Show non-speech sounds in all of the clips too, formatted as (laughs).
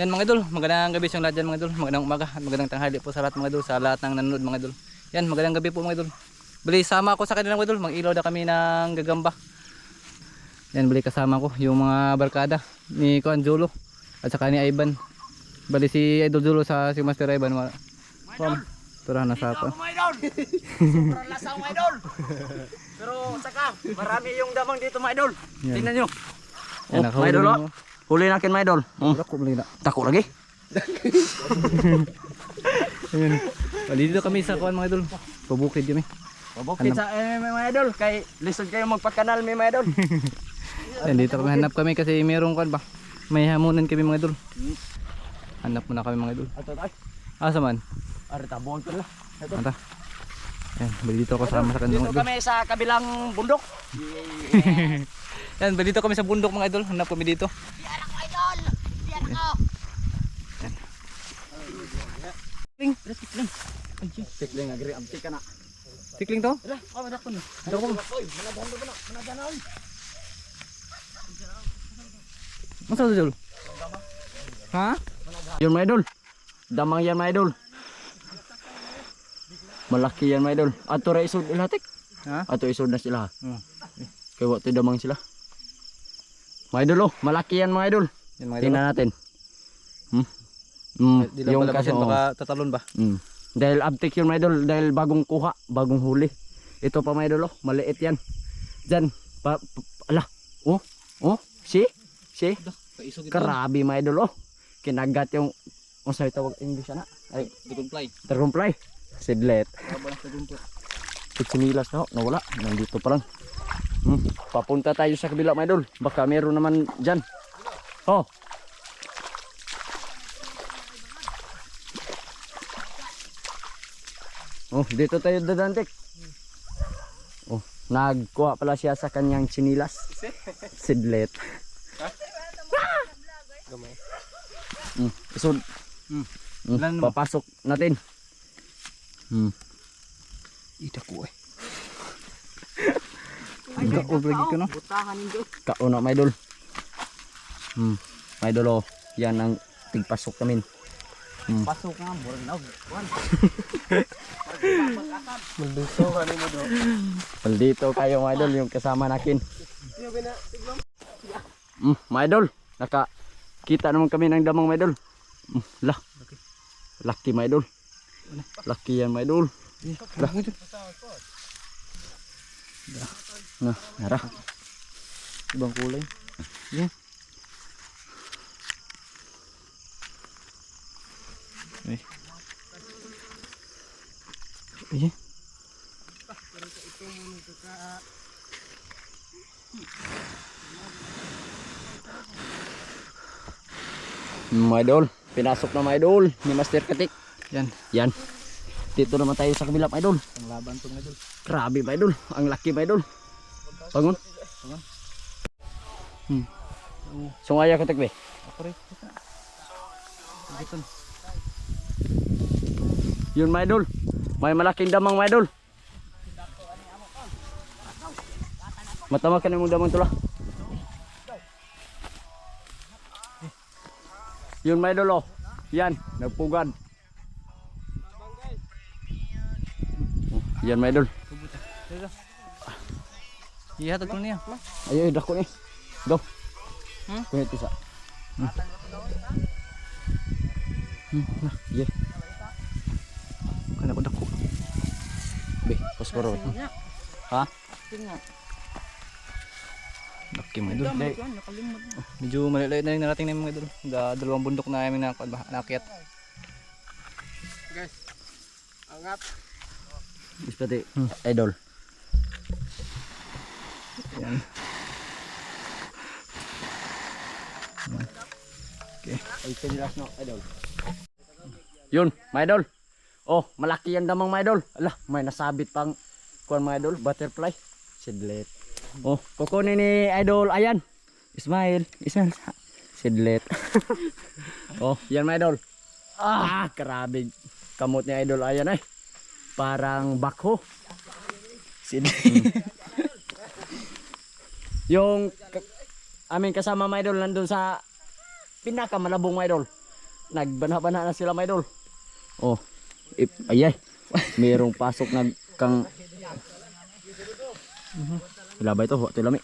Yan mga idol, magandang gabi sa lahat dyan mga idol. Magandang umaga at magandang tanghali po sa lahat mga idol, sa lahat ng nanonood mga idol. Yan, magandang gabi po mga idol. Bali, sama ako sa kanila mga idol, mag-ilaw na kami ng gagamba. Yan, bali kasama ko yung mga barkada ni Kuan Jolo at saka ni Ivan. Bali si Idol Jolo sa si Master Ivan. Mga, Kuan, tara na sa. Mga idol! Sobrang lasa mga idol! Pero saka, marami yung damang dito mga idol. Tingnan nyo. Yan, Oh, mga idol Huli nakin mga idol. Oh, Wala ko bali na. tako lagi. (laughs) Ayun. Bali dito kami sa Kuan mga idol. Pabukid kami. Pabukit sa eh, mga idol. Kay lisod kayo magpakanal may mga idol. (laughs) Yan, dito kami hanap kami kasi merong Kuan ba. May hamunan kami mga idol. Hanap muna kami mga idol. Ato tayo. Asa man? Ari tabon ko na. Ito. Ata. Yan, bali dito ako sama sa kanila Dito idol. kami sa kabilang bundok. (laughs) Yan, bali dito kami sa bundok mga idol. Hanap kami dito. Tikling. Tikling. Tikling agri abti ka na. Tikling to? Ala, oh, anak ko na. Ito ko. Oy, manadhan ko na. Manadhan Masa to, Jol? Ha? Yun mga idol. Damang yan mga idol. Malaki yan mga idol. Ato ra isod ilatik. Ha? Ato isod na sila. Hmm. Kaya wato damang sila. Mga idol oh, malaki yan mga idol. Yan mga. Tingnan natin. Hmm. Di lang Yung pala kaso, kasi baka tatalon ba? Hmm. Dahil abtik yun mga idol, dahil bagong kuha, bagong huli. Ito pa mga idol oh, maliit yan. Diyan, pa, pa ala, oh, oh, si, si, Kaisog ito. karabi mga idol oh. Kinagat yung, oh sa'yo tawag English na, ay, Dragonfly. terumplay, sidlet. Habang sa dragonfly. Sinilas na, oh, nawala, nandito pa lang. Hmm. Papunta tayo sa kabila mga idol, baka meron naman dyan. Oh, Oh, dito tayo dadantik. Oh, nagkuha pala siya sa kanyang sinilas. (laughs) Sidlet. So, Hmm. hmm, Ilan mo? papasok natin. Hmm. Ida ko eh. Ang kaul lagi ko no? Kauna, my idol. Hmm, my idol, oh. Yan ang tigpasok namin. Hmm. Pasok nga, murang na. Maldito kayo, my idol, yung kasama natin. Hmm, my idol, naka kita naman kami ng damang my idol. Hmm, lah. Lucky my idol. Lucky yan my idol. Lah. Nah, nara. Ibang kulay. Yan. Ay. Ay. Hmm, my idol, pinasok na my idol ni Master Katik. Yan. Yan. Dito naman tayo sa kabila my idol. Ang laban to mga idol. Grabe my idol, ang laki my idol. Bangon. Hmm. Sungaya Katik be. Ako rin. Dito. Yun my idol. May malaking damang my idol. Matama ka na mong damang tula. Yun my idol oh. Yan, nagpugad. Yan my idol. Ihatag ko niya. Ayo, dako ni. Do. Hmm? Kuya tisa. Hmm. Hmm, nah, yeah. Be, posporo. Ha? Laki mga idol. Dai. Medyo malilit na rin narating na yung mga idol. Da, dalawang bundok na namin na nakiat. Ispati. Idol. Yan. Okay. Ay, pinilas no, idol. Yun, my idol. Oh, malaki yan damang my idol. Ala, may nasabit pang kuan my idol, butterfly. Sidlet. Oh, kukunin ni idol, ayan. Ismail, Ismail. Sidlet. (laughs) oh, yan my idol. Ah, grabe. Kamot ni idol, ayan ay. Parang bakho. Sidlet. (laughs) Yung ka- aming kasama my idol nandun sa pinakamalabong my idol. nagbana-bana na sila mga idol. Oh. Ip, ayay. Merong pasok nag kang Wala ba ito? Lami.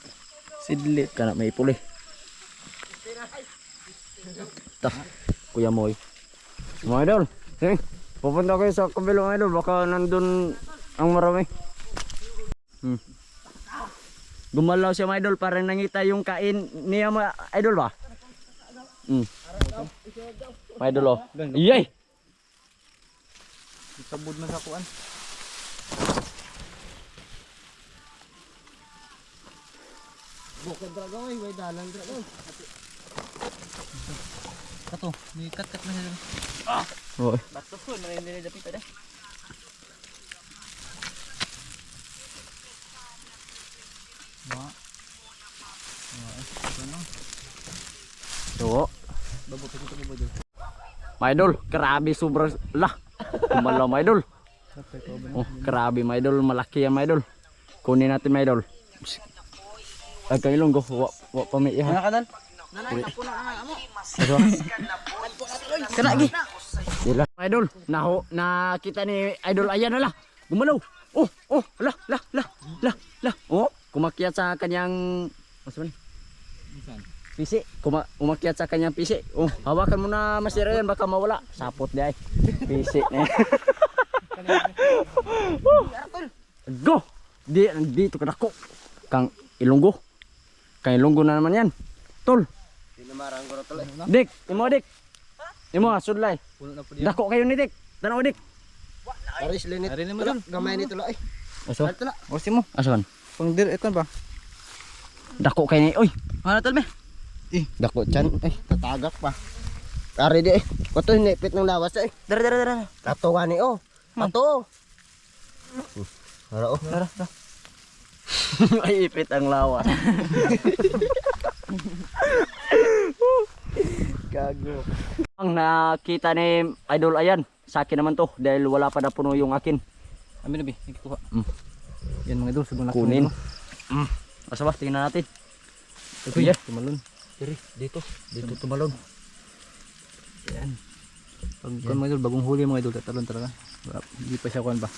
Sidlit ka na may puli. Ta, Kuya Moy. Mga idol, eh, pupunta kayo sa kabilo mga idol. Baka nandun ang marami. Hmm. Gumalaw siya mga idol para nangita yung kain niya mga idol ba? Hmm. Mga idol oh. Iyay! Sabod man sa kuan. Bukod dragon, ay, may dalang dragon. Kato, may kat-kat na siya. Oh. Bato ko, na pita Ma. Oo. Babo pa ko ba dito? My idol, grabe sobrang lah. Kumalaw my idol. Oh, grabe my idol, malaki yan my idol. Kunin natin my idol. Ay kayo lang go, wa, wa pa may ihan. ka dal? Kana gi. Sila my idol, naho nakita ni idol ayan na la. Gumalaw. Oh, oh, la, la, la, la, la. Oh, kumakyat sa kanyang Mas man? Pisi, kuma umakyat sa kanyang pisi. Oh, hawakan mo na masira yan baka mawala. Sapot di ay. Pisi na. (laughs) yan. Go! Di, dito ka dako. Kang ilunggo. Kang ilunggo na naman yan. Tol. Dik, imo dik. Imo sudlay. Puno na po diyan. Dako kayo ni dik. Tanaw dik. Aris linit. Ari na mo dun. Gamay nito. Ay, Aso? Alto na. O si mo. Asan? Pang dir ikon ba? Dako kayo ni. Oy, Ano tal me? Dako chan. Ay, tatagak pa. Ari di eh. Kato hinipit ng lawas eh. Dara dara dara. Kato nga ni oh. Kato. Ara oh. Dara dara. (laughs) ay ipit ang lawas. (laughs) Gago. Ang nakita ni Idol ayan, sa akin naman to dahil wala pa na puno yung akin. Amin na bi, nagkuha. Mm. Yan mga idol, sobrang laki. Kunin. Mm. Asa ba? Tingnan natin. Ito yan, tumalon. Diri, dito. Dito tumalon. Yan. Pag kuan mga idol, bagong huli mga idol, tatalon talaga. Hindi pa siya kuan ba.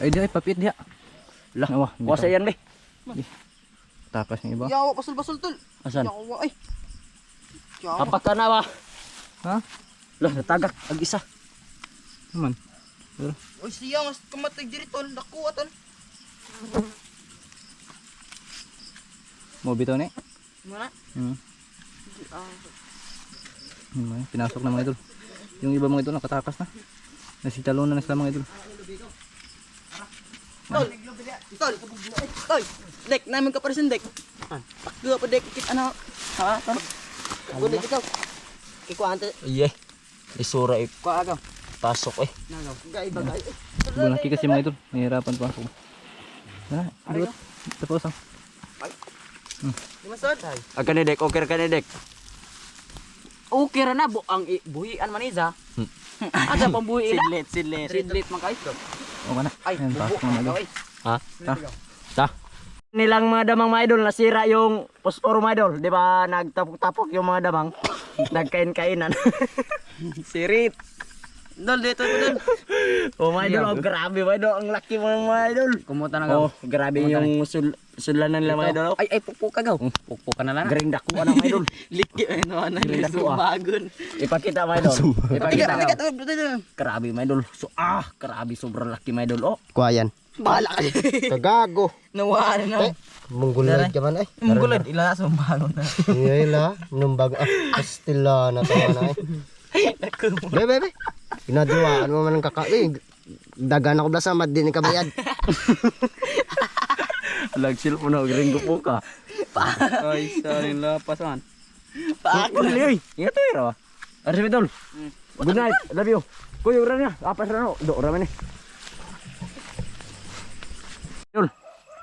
Ay di ay papit diha. Lah, Awa, hindi wasa yan be. Takas ng iba. Yawa pasul-pasul tol. Asan? Yawa ay. Yawa. Ka na ba? Ha? Lah, natagak. Ang isa. Naman. Oy siya mas kamatay diri tol. Dako tol. Mo bitaw ni. Mana? Hmm. Hmm, ay, pinasok na mga idol. Yung iba mga idol nakatakas na. Nasitalo na na sila mga idol. Tol. Tol. Tol. Dek, namin ka pa rin dek. Pakdo pa dek kit ano. Ha? Tol. Kulit ikaw. Kikuante. Iye. Isura eh. Kuha agaw. Pasok eh. Nagaw. Gay bagay. Bulaki kasi mga idol. Nahihirapan pa ako. Tara. Tapos ah. Masod. Aga ni dek, okay ka ni dek. Okay ra na bu ang i- buhian man iza. Hmm. (laughs) Ada pang buhi ila. Sidlet, sidlet. Sidlit man kayo. O ka na. Ay, idol. Ha? Ta. Ta. Nilang mga damang mga idol nasira yung posporo mga idol, 'di ba? Nagtapok-tapok yung mga damang. Nagkain-kainan. (laughs) Sirit. Dol dito dol. Oh mga idol, oh, grabe mga idol, ang laki mo mga idol. Kumuta na Oh, grabe yung sul sulanan nila mga idol. Ay ay pukpuk ka gaw. Pukpuk ka na lang. Garing dako na mga idol. (laughs) Liki ano ano Galing dako ah. bagon. Ipakita mga idol. Ipakita. tol. Grabe mga idol. So ah, grabe sobrang laki mga idol. Oh. Kuayan. Bahala ka. (laughs) Kagago. Nawala na. Munggulad ka man ay. Mungkulad ila sa bago na. Ngayla, numbag ah, pastila na tayo na eh. (laughs) Be, be, be. Inaduaan mo man ang kaka. Eh, dagan ako blas amat din kabayad. Lagsil po na gringo po ka. Ay, sorry lapasan. Paako na liyoy. Ingat to ira. Arsi Idol. Good night. Love you. Kuya ura na. Apas na no. Do ura man eh. Idol.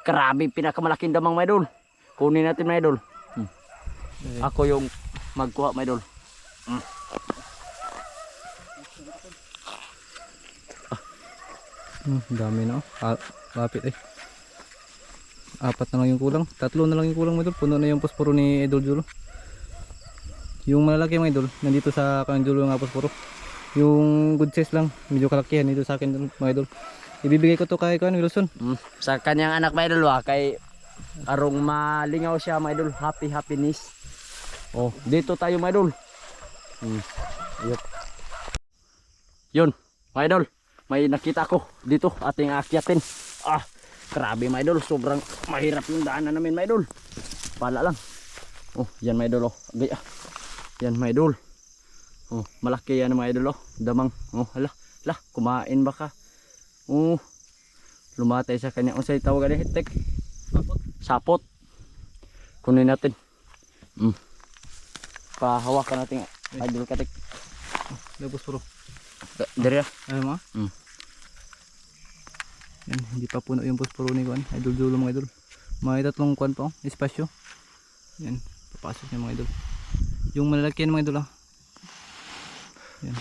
Grabe pinakamalaking damang mga idol. Kunin natin mga idol. Hmm. Ako yung magkuha mga idol. Hmm. Hmm, dami na. Ah, lapit eh. Apat na lang yung kulang. Tatlo na lang yung kulang mga idol. Puno na yung posporo ni Idol Julo. Yung malalaki mga idol, nandito sa kanang dulo nga posporo. Yung good size lang, medyo kalakihan dito sa akin mga idol. Ibibigay ko to kay Kuan Wilson. Mm, sa kanyang anak mga idol wa kay arong malingaw siya mga idol happy happiness oh dito tayo mga idol mm. Ayop. yun mga idol may nakita ko dito ating akyatin ah grabe mga idol. Sobrang mahirap yung daanan namin mga idol. Pala lang. Oh yan mga idol oh. Agay, ah. yan mga idol. Oh malaki yan mga idol oh. Damang oh hala hala kumain ba ka? Oh lumatay sa kanya. Unsay tawag ni hitek? Sapot. Kunin natin. Mm. pahawakan natin idol katik Yung posporo. dere. Ano mo? Mm. Yan, hindi pa puno yung posporo ni Kuan. Idol dulo mga idol. May tatlong Kuan pa oh, espasyo. Yan, papasok niya mga idol. Yung malalaki yan mga idol ah. Yan.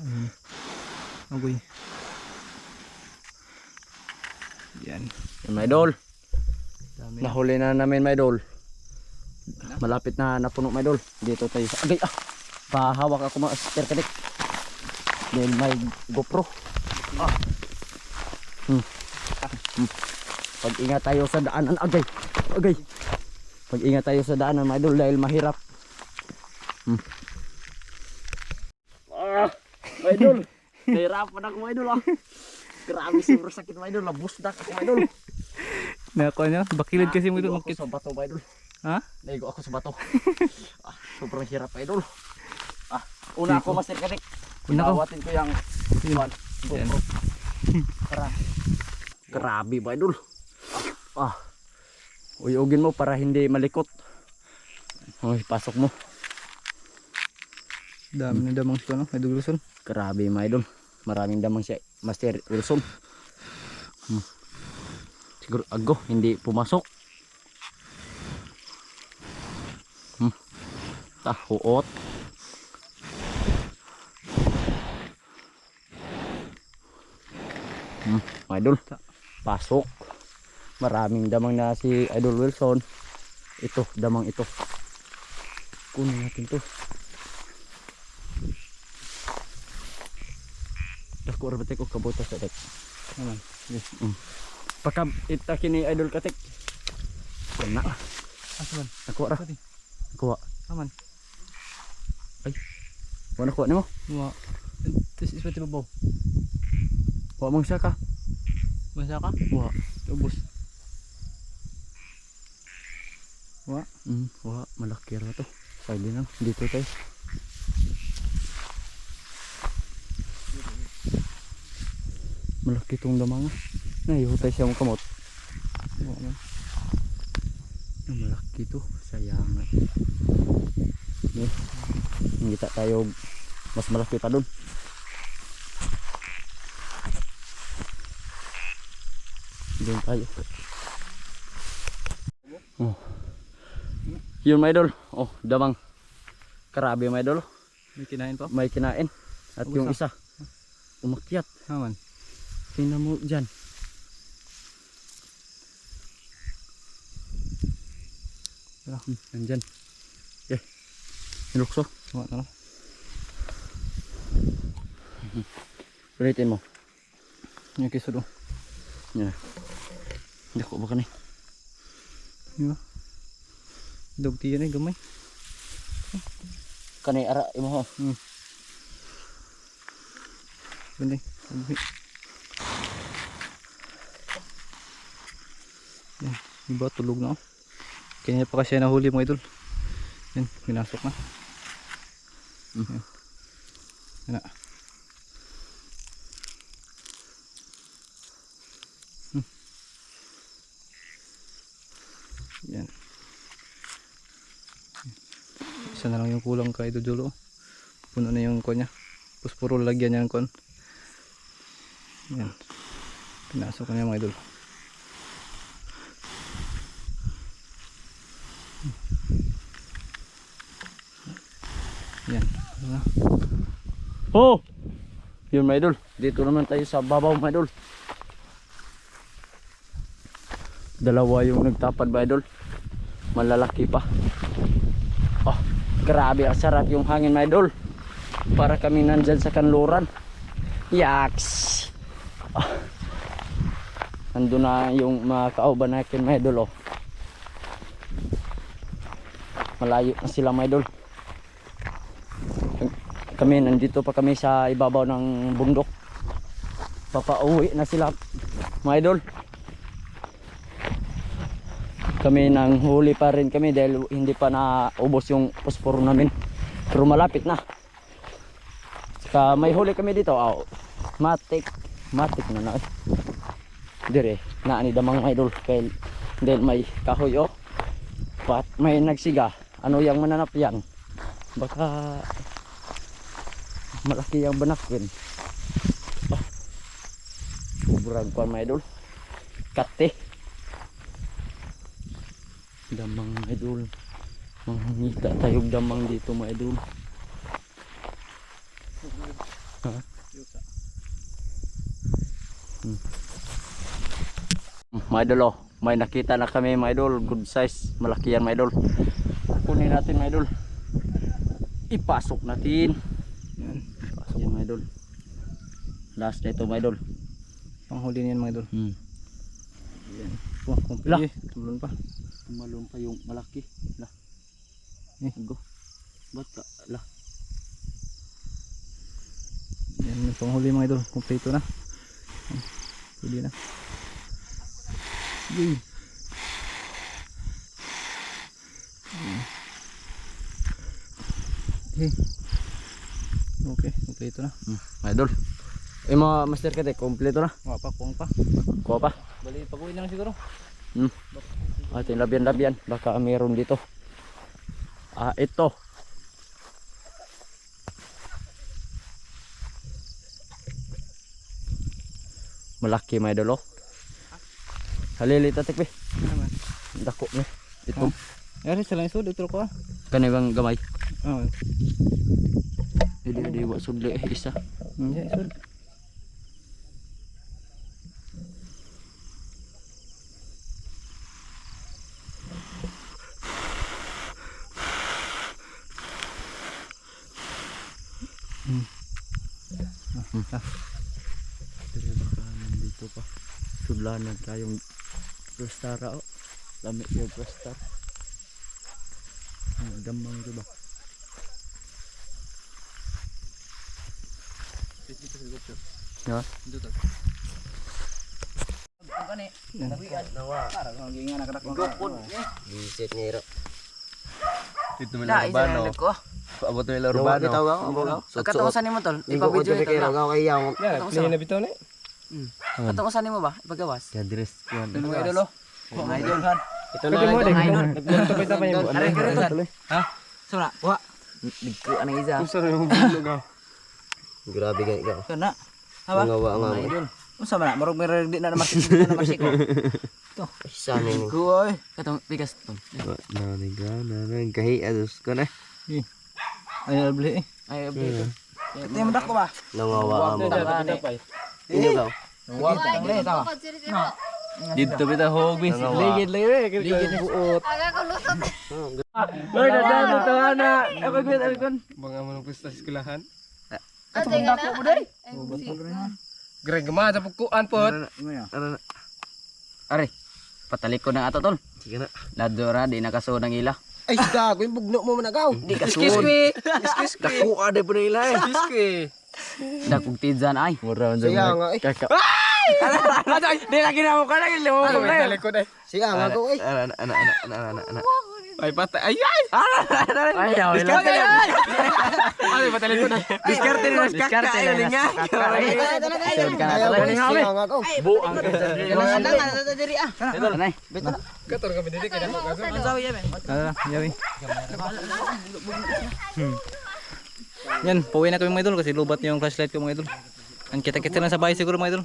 Ayun. Agoy. Yan. Yan, mga idol Dami. nahuli na namin mga idol malapit na napuno mga idol dito tayo agay ah pahawak ako mga sister katik dahil may gopro ah hmm. Hmm. pag ingat tayo sa daanan agay. Agay. Pag ingat tayo sa daanan mga idol dahil mahirap. Hmm. ah mga idol. Nahirapan ako mga idol ah. Grabe sobrang sakit mga idol. Nabusdak ako mga idol. Nako niya, bakilid kasi mga idol. Naigo ako sa bato mga idol. Ha? Naigo ako sa bato. (laughs) Ah, sobrang hirap mga idol. Ah una ako master katik Una ko. Inawatin ko yung Yun. Grabe ba idol? Ah. Uyugin mo para hindi malikot. Hoy, pasok mo. Dami na damang siya no, idol Wilson. Grabe mga idol. Maraming damang siya. Master Wilson. Hmm. Siguro ago, hindi pumasok. Hmm. Tahuot. Hmm, mga idol. Pasok. Maraming damang na si Idol Wilson. Ito, damang ito. Kunin natin to. Dako ra batik ko kabutas sa dek. Naman. Yes. Mm. Pagka ita kini idol katik. Kana. Asa man? Ako ra. Kuha. Aman. Wala kuha nimo. Wa. Tis iswati babaw. Wa mong siya ka. Masa ka? Wa. Ubus. Wa. Mm, wa malaki ra to. Sige lang dito tayo. Malaki tong damang. Nahihutay siya mo kamot. Wa man. Malaki to. Sayang. Yeah. Kita tayo mas malaki pa doon. Doon tayo. Oh. Yun my idol. Oh, damang. Karabi my idol. May kinain pa? May kinain. At Ubus yung isa. Umakyat. Aman. Tingnan mo dyan. Wala. Hmm, nandyan. Eh. Nilukso. Wa na. Ulitin mo. Yung kiso do. Yeah. Hindi ko ba ka ni? Yo. Dog tiyan ay gamay. Kanay ara imo ho. Bunday. Bunday. Yan. Iba tulog na oh. Kanya pa kasi nahuli mga idol. Yan. Pinasok na. Mm. Yan. Yan na. Yan. Isa na lang yung kulang kay Dodolo. Puno na yung kanya. Tapos puro lagyan niya ng kon. Yan. Pinasok ko na yung mga idol. Yan. Ano? Oh! Yun my idol. Dito naman tayo sa babaw my idol. Dalawa yung nagtapad my idol. Malalaki pa. Grabe, ang sarap yung hangin mga idol. Para kami nandyan sa kanluran. Yaks! Ah. Nandun na yung mga kauban natin mga idol oh. Malayo na sila mga idol. Kami nandito pa kami sa ibabaw ng bundok. Papauwi na sila mga idol. Kami nang huli pa rin kami dahil hindi pa naubos yung posporo namin. Pero malapit na. Saka may huli kami dito. Oh, matik. Matik na na. Dire, na ni damang idol. Kaya dahil may kahoy oh. Pat may nagsiga. Ano yung mananap yan? Baka malaki ang banakwin. Oh. Sobrang kwan mga idol. Kate. Damang mga idol. Manghita tayong damang dito mga idol. Ha? Hmm. Mga idol oh, may nakita na kami mga idol, good size, malaki yan mga idol. Kunin natin mga idol. Ipasok natin. Yan. Ipasok yan mga idol. Last na ito mga idol. Panghuli niyan mga idol. Hmm. Oh, kumpi. Lah. Tulon pa. Tumalon pa yung malaki. Lah. Eh. Go. Ba't ka? Lah. Yan yung panghuli mga idol. Kompleto na. Pwede na. Yay. Hmm. Eh. Okay, kompleto na. Hmm. Idol. Eh mga master kate, kompleto na. Wala pa, kuwang pa. Kuha pa. Bali, pag-uwi na lang siguro. Hmm. Ating labyan-labyan. Baka meron dito. Ah, ito. Malaki may idol oh. Halili tatik be. Dako me. Ito. Yari, sila yung sud. Ito ko ah. Kani bang gamay. Oh, Hindi di wa sudli eh isa. hindi, sud. Pero baka nandito pa. Sudlanan tayong plastara oh. Lami yung plastar. Ang damang ito ba? Ha? Visit ni Ro. Dito mo lang ba no? Ko. Paabot mo ilo Ruba bitaw ka. Pagkataon mo tol. Ko Ipabidyo kay ito. Ro ka kay yaw. Play na bitaw Kataon mo ba? Ipagawas. Ya dress kuan. Mga idol oh. Mga idol han. Ito na idol. Nagpunta pa tayo mo. Are kare Ha? Sura. Wa. Digko anang isa. Grabe gani ka. Kana. Hawa. Nga wa nga. Idol. Unsa man na? Marog meron di na naman di na masiko. Isa ni ni. Kuoy. Katong bigas to. Na ni ga na na gahi ados ko na. Ay, beli eh. Ay, abli. Kati mo dako ba? Nangawa mo. Inyo daw. Wa tang le tawa. Dito bitaw hog bis. Ligid lang eh. Ligid buot. Lord, dado to ana. Ako gud alkon. Katong dako mo dai. Greg ma sa pagkuan po. Are. Pataliko na ato tol. Sige na. Ladora di nakaso ng ila. Ay gago yung bugno mo managaw. Di kasun. Dako ade po na ila eh. Dakog tidsan ay. Mura man Siya nga eh. Kaka. Di na ginawa ka na ilo. Siya nga ko eh. Ana ana ana ana ana ana. Ay patay. Ay ay. Ay, daw ila. Ay patay ko na. Diskarte na diskarte na linga. Sir ka na tol. Siya nga ko. Buang ka Anay. Kator kami dito kaya. Kala, yawi. Hmm. Yan, pauwi na kami mga idol kasi lubat yung flashlight ko mga idol. Ang kita-kita lang sa bahay siguro mga idol.